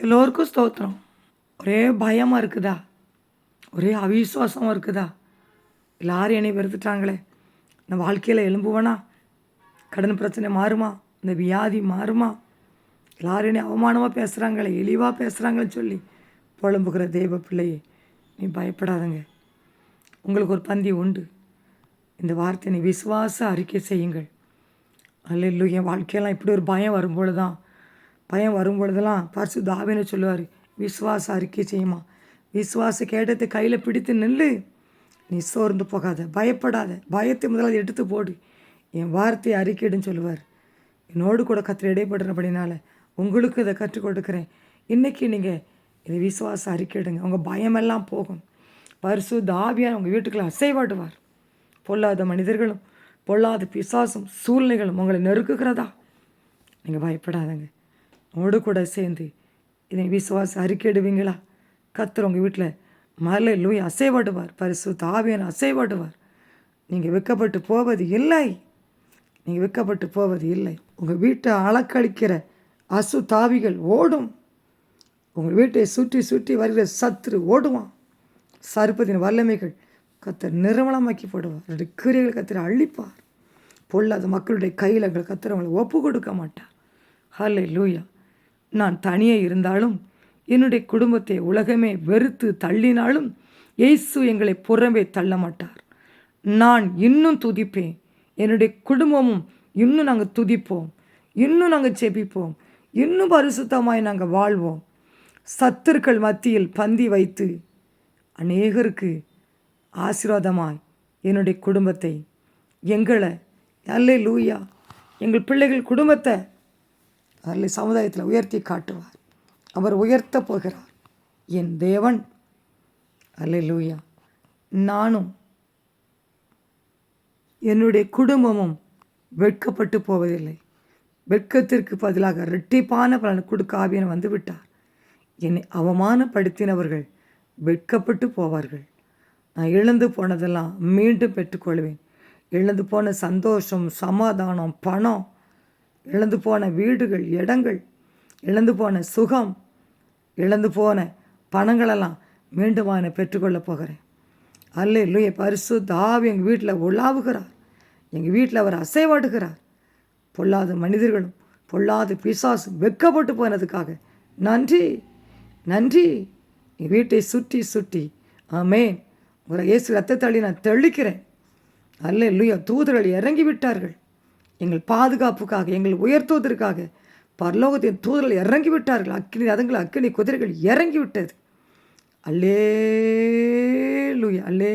எல்லோருக்கும் ஸ்தோத்திரம். ஒரே பயமாக இருக்குதா? ஒரே அவிசுவாசமாக இருக்குதா? எல்லாரும் என்னை வெறுத்துட்டாங்களே. நான் வாழ்க்கையில் எழும்புவேனா? கடன் பிரச்சனை மாறுமா? இந்த வியாதி மாறுமா? எல்லாரும் என்னை அவமானமாக பேசுகிறாங்களே இழிவாக பேசுகிறாங்களேன்னு சொல்லி புலம்புகிற தெய்வ பிள்ளையே நீ பயப்படாதங்க. உங்களுக்கு ஒரு பந்தி உண்டு. இந்த வார்த்தை நீ விசுவாச அறிக்கை செய்யுங்கள். அல்ல என் வாழ்க்கையெல்லாம் இப்படி ஒரு பயம் வரும்பொழுது தான் பயம் வரும்பொழுதெல்லாம் பரிசு தாவின்னு சொல்லுவார். விஸ்வாச அறிக்கை செய்யுமா? விஸ்வாச கேட்டத்தை கையில் பிடித்து நில்லு. நீ சோர்ந்து போகாத பயப்படாத பயத்தை முதல்ல எடுத்து போடு. என் வார்த்தையை அறிக்கையிடுன்னு சொல்லுவார். என்னோடு கூட கத்திர இடைப்படுறபடினால உங்களுக்கு இதை கற்றுக் கொடுக்குறேன். இன்றைக்கி நீங்கள் இதை விசுவாச அறிக்கையிடுங்க. உங்கள் பயமெல்லாம் போகும். பரிசு தாவியார் உங்கள் வீட்டுக்குள்ளே அசைவாடுவார். பொல்லாத மனிதர்களும் பொல்லாத பிசாசும் சூழ்நிலைகளும் உங்களை நெருக்குகிறதா நீங்கள் பயப்படாதங்க. உங்களோட கூட சேர்ந்து இதை விசுவாச அறிக்கையிடுவீங்களா? கத்துற உங்கள் வீட்டில் மலை லூய் அசைவாடுவார். பரிசு தாவியன் அசைவாடுவார். நீங்கள் வெக்கப்பட்டு போவது இல்லை. நீங்கள் வெக்கப்பட்டு போவது இல்லை. உங்கள் வீட்டை அளக்களிக்கிற அசு தாவிகள் ஓடும். உங்கள் வீட்டை சுற்றி சுற்றி வருகிற சத்துரு ஓடுவான். சருப்பத்தின் வல்லமைகள் கத்தர் நிர்மலமாக்கி போடுவார் அவருடைய கிரியைகள் கத்தரை அழிப்பார். பொல்லாத மக்களுடைய கையில் கத்தர் அவங்களை ஒப்பு கொடுக்க மாட்டார். ஹலே லூயா நான் தனியே இருந்தாலும் என்னுடைய குடும்பத்தை உலகமே வெறுத்து தள்ளினாலும் இயேசு எங்களை புறம்பே தள்ள மாட்டார். நான் இன்னும் துதிப்பேன். என்னுடைய குடும்பமும் இன்னும் நாங்கள் துதிப்போம். இன்னும் நாங்கள் செபிப்போம் இன்னும் பரிசுத்தமாய் நாங்கள் வாழ்வோம். சத்துருக்கள் மத்தியில் பந்தி வைத்து அநேகருக்கு ஆசீர்வாதமாய் என்னுடைய குடும்பத்தை எங்களை அல்லே லூயா எங்கள் பிள்ளைகள் குடும்பத்தை அதில் சமுதாயத்தில் உயர்த்தி காட்டுவார். அவர் உயர்த்த போகிறார். என் தேவன். அல்ல லூயா நானும் என்னுடைய குடும்பமும் வெட்கப்பட்டு போவதில்லை. வெட்கத்திற்கு பதிலாக இரட்டிப்பான பலன் கொடுக்க ஆவியன் வந்து விட்டார். என்னை அவமானப்படுத்தினவர்கள் வெட்கப்பட்டு போவார்கள். நான் இழந்து போனதெல்லாம் மீண்டும் பெற்றுக்கொள்வேன். இழந்து போன சந்தோஷம் சமாதானம் பணம் இழந்து போன வீடுகள் இடங்கள் இழந்து போன சுகம் இழந்து போன பணங்களெல்லாம் மீண்டும் நான் பெற்றுக்கொள்ளப் போகிறேன். அல்ல இல்லையே பரிசு தாவி எங்கள் வீட்டில் உலாவுகிறார். எங்கள் வீட்டில் அவர் அசைவாடுகிறார். பொல்லாத மனிதர்களும் பொல்லாத பிசாசு வெக்கப்பட்டு போனதுக்காக நன்றி நன்றி. என் வீட்டை சுற்றி சுற்றி ஆமேன். உங்களை இயேசு ரத்தத்தாளி நான் தெளிக்கிறேன். அல்ல இல்லையோ தூதர்கள் இறங்கி விட்டார்கள் எங்கள் பாதுகாப்புக்காக எங்கள் உயர்த்துவதற்காக பரலோகத்தின் தூதர்கள் இறங்கி விட்டார்கள் அக்கினி அதங்கள் அக்கினி குதிரைகள் இறங்கி விட்டது அல்லே லூயா அல்லே